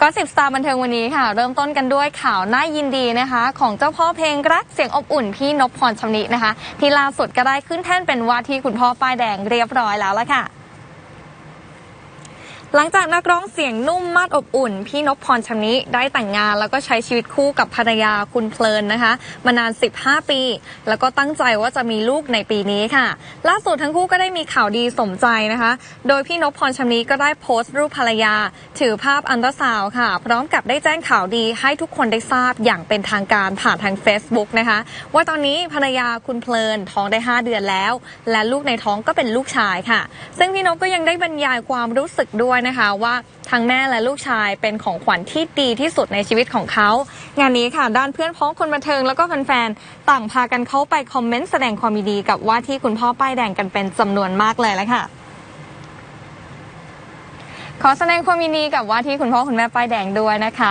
ก็สิบสตาร์บันเทิงวันนี้ค่ะ เริ่มต้นกันด้วยข่าวน่ายินดีนะคะ ของเจ้าพ่อเพลงรักเสียงอบอุ่นพี่นพพรชำนินะคะ ที่ล่าสุดก็ได้ขึ้นแท่นเป็นว่าที่คุณพ่อป้ายแดงเรียบร้อยแล้วละค่ะ หลังจากนักร้องเสียงนุ่มมาดอบอุ่น พี่นพพรชำนิได้แต่งงาน แล้วก็ใช้ชีวิตคู่กับภรรยาคุณเพลินนะคะ มานาน 15 ปี แล้วก็ตั้งใจว่าจะมีลูกในปีนี้ค่ะ ล่าสุดทั้งคู่ก็ได้มีข่าวดีสมใจนะคะ โดยพี่นพพรชำนิก็ได้โพสต์รูปภรรยา ถือภาพอันตราซาวค่ะ พร้อมกับได้แจ้งข่าวดีให้ทุกคนได้ทราบอย่างเป็นทางการผ่านทาง Facebook นะคะ ว่าตอนนี้ภรรยาคุณเพลินท้องได้ 5 เดือนแล้ว และลูกในท้องก็เป็นลูกชายค่ะ ซึ่งพี่นพก็ยังได้บรรยายความรู้สึกด้วยนะคะว่าทั้งแม่และลูกชายเป็นของขวัญที่ดีที่สุดในชีวิตของเขา งานนี้ค่ะ ด้านเพื่อนพ้องคนบันเทิงแล้วก็แฟนๆต่างพากันเข้าไปคอมเมนต์แสดงความยินดีกับว่าที่คุณพ่อป้ายแดงกันเป็นจำนวนมากเลยแล้วค่ะขอแสดงความยินดีกับว่าที่คุณพ่อคุณแม่ป้ายแดงด้วยนะคะ